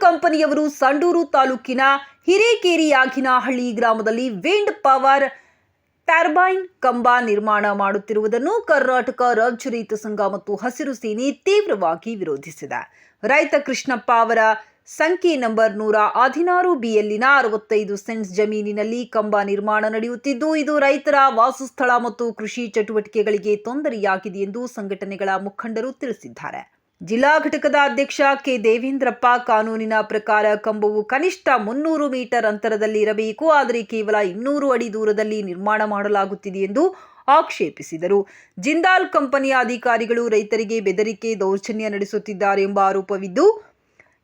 ಕಂಪನಿಯವರು ಸಂಡೂರು ತಾಲೂಕಿನ ಹಿರೇಕೇರಿಯಾಗಿನಹಳ್ಳಿ ಗ್ರಾಮದಲ್ಲಿ ವಿಂಡ್ ಪವರ್ ಟರ್ಬೈನ್ ಕಂಬ ನಿರ್ಮಾಣ ಮಾಡುತ್ತಿರುವುದನ್ನು ಕರ್ನಾಟಕ ರಾಜ್ಯ ರೈತ ಸಂಘ ಮತ್ತು ಹಸಿರು ಸೇನೆ ತೀವ್ರವಾಗಿ ವಿರೋಧಿಸಿದೆ. ರೈತ ಕೃಷ್ಣಪ್ಪ ಅವರ ಸಂಖ್ಯೆ ನಂಬರ್ ನೂರ ಹದಿನಾರು ಬಿಯಲ್ಲಿನ ಅರವತ್ತೈದು ಸೆಂಟ್ಸ್ ಜಮೀನಿನಲ್ಲಿ ಕಂಬ ನಿರ್ಮಾಣ ನಡೆಯುತ್ತಿದ್ದು, ಇದು ರೈತರ ವಾಸಸ್ಥಳ ಮತ್ತು ಕೃಷಿ ಚಟುವಟಿಕೆಗಳಿಗೆ ತೊಂದರೆಯಾಗಿದೆ ಎಂದು ಸಂಘಟನೆಗಳ ಮುಖಂಡರು ತಿಳಿಸಿದ್ದಾರೆ. ಜಿಲ್ಲಾ ಘಟಕದ ಅಧ್ಯಕ್ಷ ಕೆ ದೇವೇಂದ್ರಪ್ಪ ಕಾನೂನಿನ ಪ್ರಕಾರ ಕಂಬವು ಕನಿಷ್ಠ ಮುನ್ನೂರು ಮೀಟರ್ ಅಂತರದಲ್ಲಿ ಇರಬೇಕು, ಆದರೆ ಕೇವಲ ಇನ್ನೂರು ಅಡಿ ದೂರದಲ್ಲಿ ನಿರ್ಮಾಣ ಮಾಡಲಾಗುತ್ತಿದೆ ಎಂದು ಆಕ್ಷೇಪಿಸಿದರು. ಜಿಂದಾಲ್ ಕಂಪನಿಯ ಅಧಿಕಾರಿಗಳು ರೈತರಿಗೆ ಬೆದರಿಕೆ ದೌರ್ಜನ್ಯ ನಡೆಸುತ್ತಿದ್ದಾರೆ ಎಂಬ ಆರೋಪವಿದ್ದು,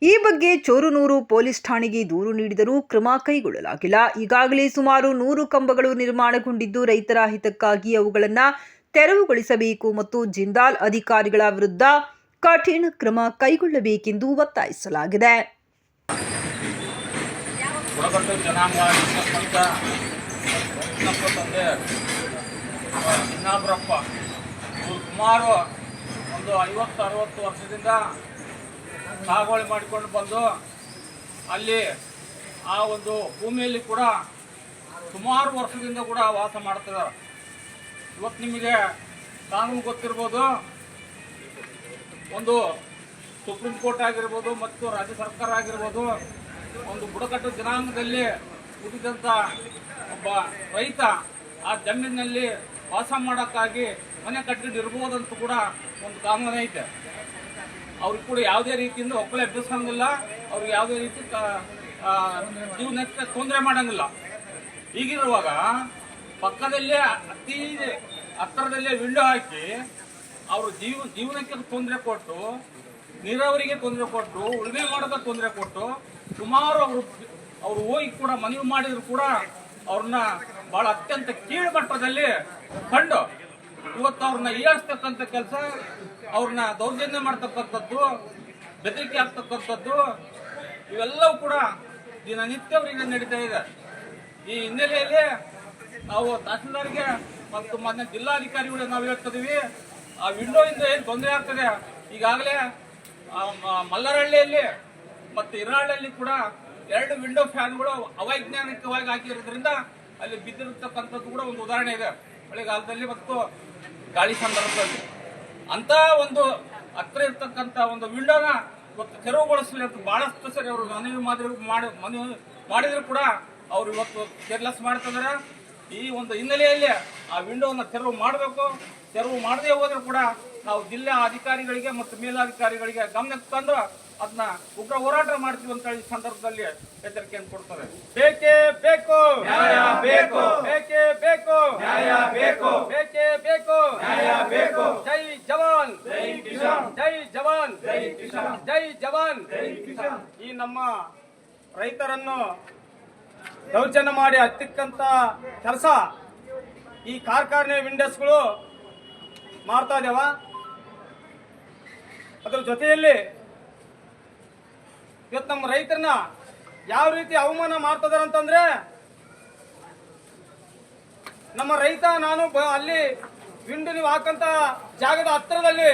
ಈ ಬಗ್ಗೆ ಚೋರುನೂರು ಪೊಲೀಸ್ ಠಾಣೆಗೆ ದೂರು ನೀಡಿದರೂ ಕ್ರಮ ಕೈಗೊಳ್ಳಲಾಗಿಲ್ಲ. ಈಗಾಗಲೇ ಸುಮಾರು ನೂರು ಕಂಬಗಳು ನಿರ್ಮಾಣಗೊಂಡಿದ್ದು, ರೈತರ ಹಿತಕ್ಕಾಗಿ ಅವುಗಳನ್ನು ತೆರವುಗೊಳಿಸಬೇಕು ಮತ್ತು ಜಿಂದಾಲ್ ಅಧಿಕಾರಿಗಳ ವಿರುದ್ಧ ಕಠಿಣ ಕ್ರಮ ಕೈಗೊಳ್ಳಬೇಕೆಂದು ಒತ್ತಾಯಿಸಲಾಗಿದೆ. ಸುಮಾರು ಒಂದು ಐವತ್ತು, ಅರವತ್ತು ವರ್ಷದಿಂದ ಸಾಗುವಳಿ ಮಾಡಿಕೊಂಡು ಬಂದು ಅಲ್ಲಿ ಆ ಒಂದು ಭೂಮಿಯಲ್ಲಿ ಕೂಡ ಸುಮಾರು ವರ್ಷದಿಂದ ಕೂಡ ವಾಸ ಮಾಡ್ತಿದ್ದಾರೆ. ಇವತ್ತು ನಿಮಗೆ ಕಾನೂನು ಗೊತ್ತಿರ್ಬೋದು. ಒಂದು ಸುಪ್ರೀಂ ಕೋರ್ಟ್ ಆಗಿರ್ಬೋದು ಮತ್ತು ರಾಜ್ಯ ಸರ್ಕಾರ ಆಗಿರ್ಬೋದು, ಒಂದು ಬುಡಕಟ್ಟು ಜನಾಂಗದಲ್ಲಿ ಹುಟ್ಟಿದಂಥ ಒಬ್ಬ ರೈತ ಆ ಜಮೀನಿನಲ್ಲಿ ವಾಸ ಮಾಡೋಕ್ಕಾಗಿ ಮನೆ ಕಟ್ಟಿಕೊಂಡು ಕೂಡ ಒಂದು ಕಾನೂನು ಐತೆ. ಅವ್ರಿಗೆ ಕೂಡ ಯಾವುದೇ ರೀತಿಯಿಂದ ಒಕ್ಕಲೆ ಎಬ್ಬಿಸಂಗಿಲ್ಲ ಅವ್ರಿಗೆ ಯಾವುದೇ ರೀತಿ ಜೀವನಕ್ಕೆ ತೊಂದರೆ ಮಾಡಂಗಿಲ್ಲ. ಹೀಗಿರುವಾಗ ಪಕ್ಕದಲ್ಲೇ ಅತಿ ಹತ್ತಿರದಲ್ಲೇ ವಿಂಡೋ ಹಾಕಿ ಅವರು ಜೀವ ಜೀವನಕ್ಕೆ ತೊಂದರೆ ಕೊಟ್ಟು, ನೀರಾವರಿಗೆ ತೊಂದರೆ ಕೊಟ್ಟು, ಉಳುಮೆ ಮಾಡೋದಕ್ಕೆ ತೊಂದರೆ ಕೊಟ್ಟು, ಸುಮಾರು ಅವರು ಅವರು ಹೋಗಿ ಕೂಡ ಮನವಿ ಮಾಡಿದ್ರು ಕೂಡ ಅವ್ರನ್ನ ಬಹಳ ಅತ್ಯಂತ ಕೀಳು ಮಟ್ಟದಲ್ಲಿ ಕಂಡು. ಇವತ್ತು ಅವ್ರನ್ನ ಈಡಿಸ್ತಕ್ಕಂಥ ಕೆಲಸ, ಅವ್ರನ್ನ ದೌರ್ಜನ್ಯ ಮಾಡ್ತಕ್ಕಂಥದ್ದು, ಬೆದರಿಕೆ ಆಗ್ತಕ್ಕಂಥದ್ದು ಇವೆಲ್ಲವೂ ಕೂಡ ದಿನನಿತ್ಯ ಅವರಿಗೆ ನಡೀತಾ ಇದೆ. ಈ ಹಿನ್ನೆಲೆಯಲ್ಲಿ ನಾವು ತಹಸೀಲ್ದಾರ್ಗೆ ಮತ್ತು ಮಾನ್ಯ ಜಿಲ್ಲಾಧಿಕಾರಿಗಳಿಗೆ ನಾವು ಹೇಳ್ತಿದೀವಿ ಆ ವಿಂಡೋ ಇಂದ ಏನು ತೊಂದರೆ ಆಗ್ತದೆ? ಈಗಾಗಲೇ ಮಲ್ಲರಹಳ್ಳಿಯಲ್ಲಿ ಮತ್ತು ಇರಹಳ್ಳಿಯಲ್ಲಿ ಕೂಡ ಎರಡು ವಿಂಡೋ ಫ್ಯಾನ್ಗಳು ಅವೈಜ್ಞಾನಿಕವಾಗಿ ಹಾಕಿರೋದ್ರಿಂದ ಅಲ್ಲಿ ಬಿದ್ದಿರತಕ್ಕಂಥದ್ದು ಕೂಡ ಒಂದು ಉದಾಹರಣೆ ಇದೆ. ಮಳೆಗಾಲದಲ್ಲಿ ಮತ್ತು ಗಾಳಿ ಸಂದರ್ಭದಲ್ಲಿ. ಅಂತ ಒಂದು ಹತ್ರ ಇರ್ತಕ್ಕಂಥ ಒಂದು ವಿಂಡೋನ ಇವತ್ತು ತೆರವುಗೊಳಿಸಲಿ ಅಂತ ಬಹಳಷ್ಟು ಸರಿ ಅವರು ಮನವಿ ಮಾದರಿ ಮಾಡಿ, ಮನವಿ ಮಾಡಿದ್ರು ಕೂಡ ಅವರು ಇವತ್ತು ಕೇರ್ಲೆಸ್ ಮಾಡ್ತಿದ್ದಾರೆ. ಈ ಒಂದು ಹಿನ್ನೆಲೆಯಲ್ಲಿ ಆ ವಿಂಡೋನ ತೆರವು ಮಾಡಬೇಕು. ತೆರವು ಮಾಡದೇ ಹೋದ್ರೂ ಕೂಡ ನಾವು ಜಿಲ್ಲಾ ಅಧಿಕಾರಿಗಳಿಗೆ ಮತ್ತು ಮೇಲಾಧಿಕಾರಿಗಳಿಗೆ ಗಮನಕ್ಕೆ ತಂದ್ರೆ ಅದನ್ನ ಉಗ್ರ ಹೋರಾಟ ಮಾಡ್ತೀವಿ ಅಂತ ಹೇಳಿ ಸಂದರ್ಭದಲ್ಲಿ ಎಚ್ಚರಿಕೆಯನ್ನು ಕೊಡ್ತಾರೆ ಬೇಕೇ ಬೇಕು. ನ್ಯಾಯ ಬೇಕು. ಬೇಕೇ ಬೇಕು. ನ್ಯಾಯ ಬೇಕು. ಬೇಕೇ ಬೇಕು. ನ್ಯಾಯ ಬೇಕು. ಜೈ ಜವಾನ್. ಜೈ ಕಿಸಾನ್. ಜೈ ಜವಾನ್. ಜೈ ಕಿಸಾನ್. ಜೈ ಜವಾನ್. ಜೈ ಕಿಸಾನ್. ಈ ನಮ್ಮ ರೈತರನ್ನು ದೌರ್ಜನ್ಯ ಮಾಡಿ ಹತ್ತಿಕ್ಕಂತ ಕೆಲಸ ಈ ಕಾರ್ಖಾನೆ ವಿಂಡೋಸ್ಗಳು ಮಾಡ್ತಾ ಇದಾವ ಅದ್ರ ಜೊತೆಯಲ್ಲಿ ಇವತ್ತು ನಮ್ಮ ರೈತರನ್ನ ಯಾವ ರೀತಿ ಅವಮಾನ ಮಾಡ್ತಿದ್ದಾರೆ ಅಂತಂದ್ರೆ, ನಮ್ಮ ರೈತ ನಾನು ಅಲ್ಲಿ ವಿಂಡು ನೀವು ಹಾಕಂತ ಜಾಗದ ಹತ್ತಿರದಲ್ಲಿ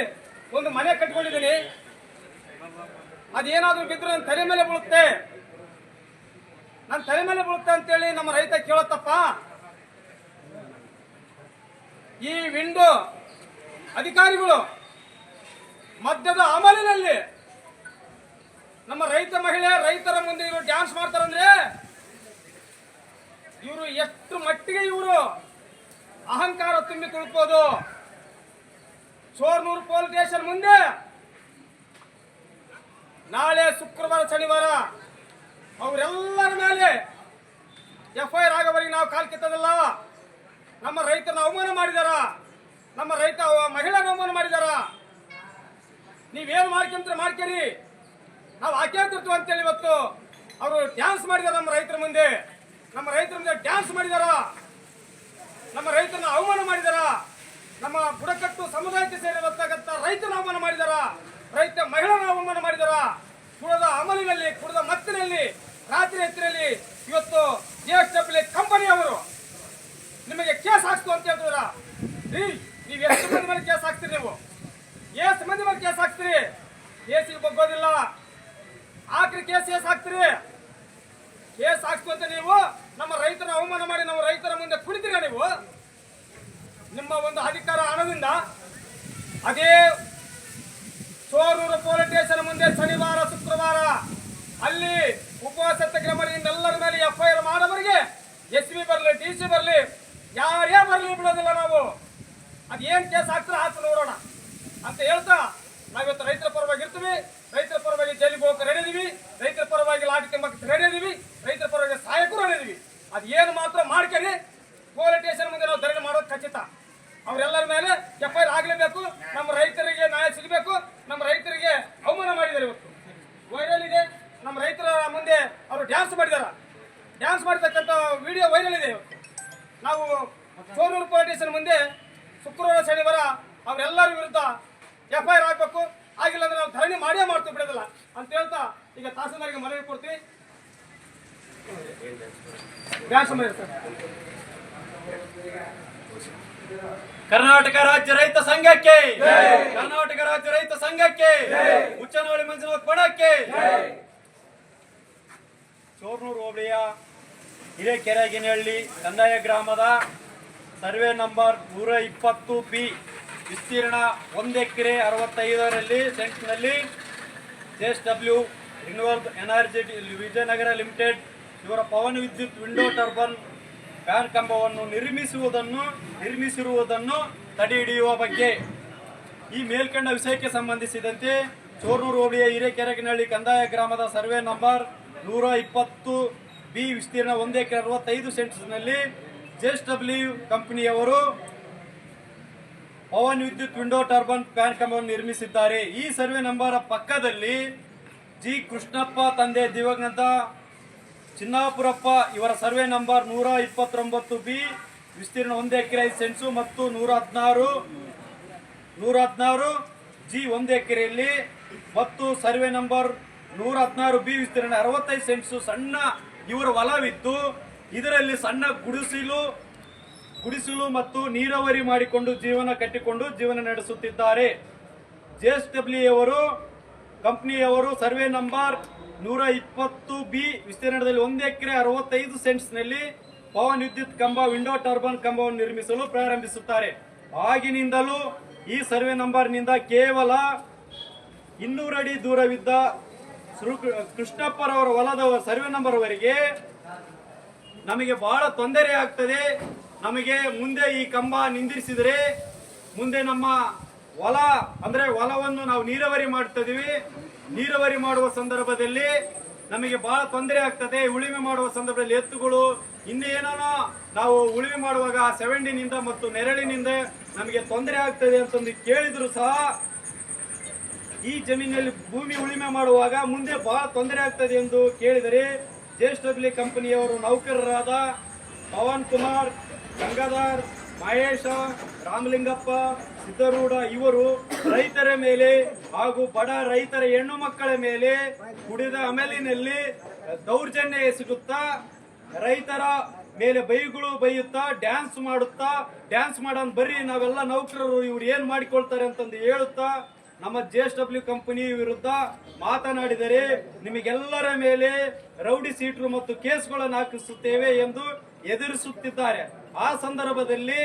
ಒಂದು ಮನೆ ಕಟ್ಕೊಂಡಿದ್ದೀನಿ. ಅದೇನಾದ್ರೂ ಬಿದ್ದರೆ ನನ್ನ ತಲೆ ಮೇಲೆ ಬೀಳುತ್ತೆ. ನನ್ನ ತಲೆ ಮೇಲೆ ಬೀಳುತ್ತೆ ಅಂತೇಳಿ ನಮ್ಮ ರೈತ ಕೇಳತ್ತಪ್ಪ. ಈ ವಿಂಡೋ ಅಧಿಕಾರಿಗಳು ಮದ್ಯದ ಅಮಲಿನಲ್ಲಿ ನಮ್ಮ ರೈತ ಮಹಿಳೆ, ರೈತರ ಮುಂದೆ ಇವರು ಡ್ಯಾನ್ಸ್ ಮಾಡ್ತಾರಂದ್ರೆ ಇವರು ಎಷ್ಟು ಮಟ್ಟಿಗೆ ಇವರು ಅಹಂಕಾರ ತುಂಬಿ ತುಳ್ಕೋದು ಸೋರ್ನೂರು ಪೊಲೀಸ್ ಸ್ಟೇಷನ್ ಮುಂದೆ ನಾಳೆ ಶುಕ್ರವಾರ, ಶನಿವಾರ ಅವರೆಲ್ಲರ ಮೇಲೆ ಎಫ್ ಐ ಆರ್ ಆಗೋವರೆಗೆ ನಾವು ಕಾಲ್ ಕಿತ್ತದಲ್ಲ? ನಮ್ಮ ರೈತರನ್ನ ಅವಮಾನ ಮಾಡಿದಾರ? ನಮ್ಮ ರೈತ ಮಹಿಳಾ ಅವಮಾನ ಮಾಡಿದಾರ ನೀವೇನು ಮಾಡ್ಕೊಂತ ಮಾಡ್ಕೇರಿ. ನಾವು ಹಾಕ್ಯಾತಿರ್ತೀವಿ ಅಂತೇಳಿ ಇವತ್ತು ಅವರು ಡ್ಯಾನ್ಸ್ ಮಾಡಿದಾರ ನಮ್ಮ ರೈತರ ಮುಂದೆ. ನಮ್ಮ ರೈತರ ಮುಂದೆ ಡ್ಯಾನ್ಸ್ ಮಾಡಿದಾರ. ನಮ್ಮ ರೈತರನ್ನ ಅವಮಾನ ಮಾಡಿದಾರ. ನಮ್ಮ ಬುಡಕಟ್ಟು ಸಮುದಾಯಕ್ಕೆ ಸೇರಿರತಕ್ಕಂಥ ರೈತನ ಅವಮಾನ ಮಾಡಿದಾರ. ರೈತ ಮಹಿಳಾ ಅವಮಾನ ಮಾಡಿದಾರ. ಕುಡದ ಅಮಲಿನಲ್ಲಿ, ಕುಡದ ಮತ್ತಿನಲ್ಲಿ, ರಾತ್ರಿ ಎತ್ತಿನಲ್ಲಿ ಇವತ್ತು ಜಿ ಎಸ್ ಡಬ್ಲ್ಯೂ ಕಂಪನಿ ಅವರು ನಿಮಗೆ ಕೇಸ್ ಹಾಕ್ತು ಅಂತ ಹೇಳ್ತಾರ ನೀವು ಎಷ್ಟು ಮಂದಿ ಮೇಲೆ ಕೇಸ್ ಹಾಕ್ತೀರಿ ನೀವು? ಎಷ್ಟು ಮಂದಿ ಮೇಲೆ ಕೇಸ್ ಹಾಕ್ತೀರಿ? ಕೇಸಿಗೆ ಬಗ್ಗೋದಿಲ್ಲ. ಆಕ್ರಿ ಕೇಸ್ ಕೇಸ್ ಹಾಕ್ತೀರಿ? ಕೇಸ್ ಹಾಕ್ಸ್ಕೊಂತ ನೀವು ನಮ್ಮ ರೈತರ ಅವಮಾನ ಮಾಡಿ ನಮ್ಮ ರೈತರ ಮುಂದೆ ಕುಡಿತೀರ ನೀವು? ನಿಮ್ಮ ಒಂದು ಅಧಿಕಾರ ಹಣದಿಂದ ಅದೇ ಸೋರೂರು ಪೊಲೀಸ್ ಸ್ಟೇಷನ್ ಮುಂದೆ ಶನಿವಾರ, ಶುಕ್ರವಾರ ಅಲ್ಲಿ ಅವರೆಲ್ಲರ ಮೇಲೆ ಎಫ್ ಐ ಆರ್ ಆಗ್ಲೇಬೇಕು. ನಮ್ಮ ರೈತರಿಗೆ ನ್ಯಾಯ ಸಿಗಬೇಕು. ನಮ್ಮ ರೈತರಿಗೆ ಅವಮಾನ ಮಾಡಿದ್ದಾರೆ ಇವತ್ತು. ವೈರಲ್ ಇದೆ. ನಮ್ಮ ರೈತರ ಮುಂದೆ ಅವರು ಡ್ಯಾನ್ಸ್ ಮಾಡಿದಾರ. ಡ್ಯಾನ್ಸ್ ಮಾಡಿರ್ತಕ್ಕಂಥ ವಿಡಿಯೋ ವೈರಲ್ ಇದೆ ನಾವು ಸೋನೂರು ಪೊಲೀಸ್ ಮುಂದೆ ಶುಕ್ರವಾರ, ಶನಿವಾರ ಅವರೆಲ್ಲರ ವಿರುದ್ಧ ಎಫ್ ಐ ಆರ್ ಆಗಬೇಕು. ಆಗಿಲ್ಲ ಅಂದ್ರೆ ನಾವು ಧರಣಿ ಮಾಡೇ ಮಾಡ್ತೀವಿ, ಬಿಡೋದಿಲ್ಲ ಅಂತ ಹೇಳ್ತಾ ಈಗ ತಹಸೀಲ್ದಾರ್ಗೆ ಮನವಿ ಕೊಡ್ತೀವಿ. ಡ್ಯಾನ್ಸ್ ಮಾಡಿ ಸರ್. ಕರ್ನಾಟಕ ರಾಜ್ಯ ರೈತ ಸಂಘಕ್ಕೆ ಕರ್ನಾಟಕ ರಾಜ್ಯ ರೈತ ಸಂಘಕ್ಕೆ ಉಚ್ಚನವಳಿ ಮಂಜುನಾಥ್ ಬಣಕ್ಕೆ ಚೋರ್ನೂರು ಹೋಬಳಿಯ ಹಿರೇಕೆರೆಗಿನಹಳ್ಳಿ ಕಂದಾಯ ಗ್ರಾಮದ ಸರ್ವೆ ನಂಬರ್ ನೂರ ಇಪ್ಪತ್ತು ಬಿ ವಿಸ್ತೀರ್ಣ ಒಂದು ಎಕರೆ ಅರವತ್ತೈದರಲ್ಲಿ ಸೆಂಟ್ನಲ್ಲಿ S W renewal energy Vijayanagar limited ಇವರ ಪವನ್ ವಿದ್ಯುತ್ ವಿಂಡೋ ಟರ್ಬನ್ ಫ್ಯಾನ್ ಕಂಬವನ್ನು ನಿರ್ಮಿಸುವುದನ್ನು ನಿರ್ಮಿಸಿರುವುದನ್ನು ತಡೆ ಹಿಡಿಯುವ ಬಗ್ಗೆ ಈ ಮೇಲ್ಕಂಡ ವಿಷಯಕ್ಕೆ ಸಂಬಂಧಿಸಿದಂತೆ ಚೋರ್ನೂರು ಹೋಬಳಿಯ ಹಿರೇಕೆರಗಿನಹಳ್ಳಿ ಕಂದಾಯ ಗ್ರಾಮದ ಸರ್ವೆ ನಂಬರ್ ನೂರ ಇಪ್ಪತ್ತು ಬಿ ವಿಸ್ತೀರ್ಣ ಒಂದೇ ಎಕರೆ ಅರವತ್ತೈದು ಸೆಂಟ್ಸ್ನಲ್ಲಿ ಜೆಸ್ ಡಬ್ಲ್ಯೂ ಕಂಪನಿಯವರು ಪವನ್ ವಿದ್ಯುತ್ ವಿಂಡೋ ಟರ್ಬನ್ ಪ್ಯಾನ್ ಕಂಬವನ್ನು ನಿರ್ಮಿಸಿದ್ದಾರೆ. ಈ ಸರ್ವೆ ನಂಬರ್ ಪಕ್ಕದಲ್ಲಿ ಜಿ ಕೃಷ್ಣಪ್ಪ ತಂದೆ ದಿವಂಗತ ಚಿನ್ನಾಪುರಪ್ಪ, ಇವರ ಸರ್ವೆ ನಂಬರ್ ನೂರ ಇಪ್ಪತ್ತೊಂಬತ್ತು ಬಿ, ವಿಸ್ತೀರ್ಣ ಒಂದು ಎಕರೆ ಐದು ಸೆಂಟ್ಸು ಮತ್ತು ನೂರ ಹದಿನಾರು. ನೂರ ಹದಿನಾರು, ಜಿ ಒಂದು ಎಕರೆಯಲ್ಲಿ. ಮತ್ತು ಸರ್ವೆ ನಂಬರ್ ನೂರ ಹದಿನಾರು ಬಿ, ವಿಸ್ತೀರ್ಣ ಅರವತ್ತೈದು ಸೆಂಟ್ಸು ಸಣ್ಣ ಇವರ ಹೊಲವಿತ್ತು ಇದರಲ್ಲಿ ಸಣ್ಣ ಗುಡಿಸಿಲು, ಗುಡಿಸಲು ಮತ್ತು ನೀರಾವರಿ ಮಾಡಿಕೊಂಡು ಜೀವನ ಕಟ್ಟಿಕೊಂಡು ಜೀವನ ನಡೆಸುತ್ತಿದ್ದಾರೆ. ಜೆಎಸ್ಡಬ್ಲ್ಯೂ ಅವರು, ಕಂಪ್ನಿಯವರು ಸರ್ವೆ ನಂಬರ್ ನೂರ ಇಪ್ಪತ್ತು ಬಿ ವಿಸ್ತೀರ್ಣದಲ್ಲಿ ಒಂದು ಎಕರೆ ಅರವತ್ತೈದು ಸೆಂಟ್ಸ್ನಲ್ಲಿ ಪವನ್ ವಿದ್ಯುತ್ ಕಂಬ, ವಿಂಡೋ ಟರ್ಬನ್ ಕಂಬವನ್ನು ನಿರ್ಮಿಸಲು ಪ್ರಾರಂಭಿಸುತ್ತಾರೆ. ಆಗಿನಿಂದಲೂ ಈ ಸರ್ವೆ ನಂಬರ್ನಿಂದ ಕೇವಲ ಇನ್ನೂರು ಅಡಿ ದೂರವಿದ್ದ ಕೃಷ್ಣಪ್ಪರವರ ಹೊಲದ ಸರ್ವೆ ನಂಬರ್ ವರೆಗೆ ನಮಗೆ ಬಹಳ ತೊಂದರೆ ಆಗ್ತದೆ. ನಮಗೆ ಮುಂದೆ ಈ ಕಂಬ ನಿಂದಿರಿಸಿದರೆ ಮುಂದೆ ನಮ್ಮ ಹೊಲ, ಅಂದ್ರೆ ಹೊಲವನ್ನು ನಾವು ನೀರಾವರಿ ಮಾಡ್ತಿದೀವಿ ನೀರಾವರಿ ಮಾಡುವ ಸಂದರ್ಭದಲ್ಲಿ ನಮಗೆ ಬಹಳ ತೊಂದರೆ ಆಗ್ತದೆ. ಉಳಿಮೆ ಮಾಡುವ ಸಂದರ್ಭದಲ್ಲಿ ಎತ್ತುಗಳು ಇನ್ನೇನೋ ನಾವು ಉಳಿಮೆ ಮಾಡುವಾಗ ಸೆವೆಂಡಿನಿಂದ ಮತ್ತು ನೆರಳಿನಿಂದ ನಮಗೆ ತೊಂದರೆ ಆಗ್ತದೆ ಅಂತಂದು ಕೇಳಿದ್ರು ಸಹ ಈ ಜಮೀನಲ್ಲಿ ಭೂಮಿ ಉಳಿಮೆ ಮಾಡುವಾಗ ಮುಂದೆ ಬಹಳ ತೊಂದರೆ ಆಗ್ತದೆ ಎಂದು ಕೇಳಿದರೆ ಜೆಎಸ್ಡಬ್ಲ್ಯೂ ಕಂಪನಿಯವರು ನೌಕರರಾದ ಪವನ್ ಕುಮಾರ್, ಗಂಗಾಧರ್, ಮಹೇಶ, ರಾಮಲಿಂಗಪ್ಪ ಸಿದ್ದರೂಢ ಇವರು ರೈತರ ಮೇಲೆ ಹಾಗೂ ಬಡ ರೈತರ ಹೆಣ್ಣು ಮಕ್ಕಳ ಮೇಲೆ ಕುಡಿದ ಅಮಲಿನಲ್ಲಿ ದೌರ್ಜನ್ಯ ಎಸಗುತ್ತಾ ರೈತರ ಮೇಲೆ ಬೈಗಳು ಬೈಯುತ್ತಾ, ಡ್ಯಾನ್ಸ್ ಮಾಡುತ್ತಾ, ಡ್ಯಾನ್ಸ್ ಮಾಡೋನ್ ಬರ್ರಿ, ನಾವೆಲ್ಲ ನೌಕರರು, ಇವ್ರು ಏನ್ ಮಾಡಿಕೊಳ್ತಾರೆ ಅಂತಂದು ಹೇಳುತ್ತಾ, ನಮ್ಮ ಜೆ ಎಸ್ ಡಬ್ಲ್ಯೂ ಕಂಪನಿ ವಿರುದ್ಧ ಮಾತನಾಡಿದರೆ ನಿಮಗೆಲ್ಲರ ಮೇಲೆ ರೌಡಿ ಸೀಟ್ರು ಮತ್ತು ಕೇಸ್ಗಳನ್ನು ಹಾಕಿಸುತ್ತೇವೆ ಎಂದು ಎದುರಿಸುತ್ತಿದ್ದಾರೆ. ಆ ಸಂದರ್ಭದಲ್ಲಿ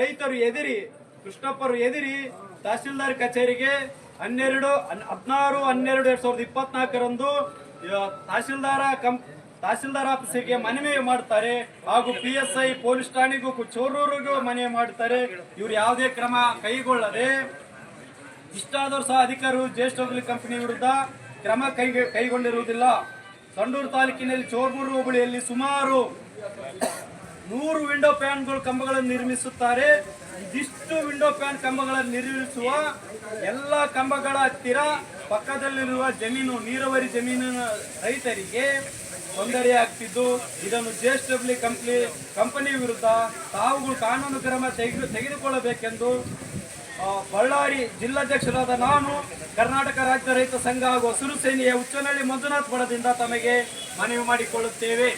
ರೈತರು ಎದಿರಿ ಕೃಷ್ಣಪ್ಪರು ಎದಿರಿ ತಹಸೀಲ್ದಾರ್ ಕಚೇರಿಗೆ ಹನ್ನೆರಡು, ಹನ್- ಹದಿನಾರು, ಹನ್ನೆರಡು ಎರಡ್ ಸಾವಿರದ ಇಪ್ಪತ್ನಾಲ್ಕರಂದು ತಹಸೀಲ್ದಾರ ತಹಶೀಲ್ದಾರ ಕಂ ತಹಶೀಲ್ದಾರ್ ಆಫೀಸಿಗೆ ಮನವಿ ಮಾಡ್ತಾರೆ ಹಾಗೂ ಪಿ ಎಸ್ ಐ ಪೊಲೀಸ್ ಠಾಣೆಗೂ ಚೋರೂರಿಗೂ ಮನವಿ ಮಾಡ್ತಾರೆ. ಇವ್ರು ಯಾವುದೇ ಕ್ರಮ ಕೈಗೊಳ್ಳದೆ, ಇಷ್ಟಾದರೂ ಸಹ ಅಧಿಕಾರಿಗಳು ಜ್ಯೇಷ್ಠ ಕಂಪನಿ ವಿರುದ್ಧ ಕ್ರಮ ಕೈ ಕೈಗೊಂಡಿರುವುದಿಲ್ಲ. ಸಂಡೂರು ತಾಲೂಕಿನಲ್ಲಿ ಚೋರ್ಮೂರು ಹೋಬಳಿಯಲ್ಲಿ ಸುಮಾರು ನೂರು ವಿಂಡೋ ಪ್ಯಾನ್ಗಳು ಕಂಬಗಳನ್ನು ನಿರ್ಮಿಸುತ್ತಾರೆ. ಇದಿಷ್ಟು ವಿಂಡೋ ಫ್ಯಾನ್ ಕಂಬಗಳನ್ನು ನಿರ್ಮಿಸುವ ಎಲ್ಲ ಕಂಬಗಳ ಹತ್ತಿರ ಪಕ್ಕದಲ್ಲಿರುವ ಜಮೀನು, ನೀರಾವರಿ ಜಮೀನಿನ ರೈತರಿಗೆ ತೊಂದರೆ ಆಗ್ತಿದ್ದು. ಇದನ್ನು ಜೆಎಸ್ಡಬ್ಲ್ಯೂ ಕಂಪ್ನಿ ಕಂಪನಿ ವಿರುದ್ಧ ತಾವುಗಳು ಕಾನೂನು ಕ್ರಮ ತೆಗೆದು, ತೆಗೆದುಕೊಳ್ಳಬೇಕೆಂದು ಬಳ್ಳಾರಿ ಜಿಲ್ಲಾಧ್ಯಕ್ಷರಾದ ನಾನು ಕರ್ನಾಟಕ ರಾಜ್ಯ ರೈತ ಸಂಘ ಹಾಗೂ ಹಸಿರು ಸೇನೆಯ ಉಚ್ಚನಹಳ್ಳಿ ಮಂಜುನಾಥ್ ಬಡದಿಂದ ತಮಗೆ ಮನವಿ ಮಾಡಿಕೊಳ್ಳುತ್ತೇವೆ.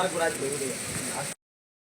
ನಾಲ್ಕು ರಾಜ್ಯ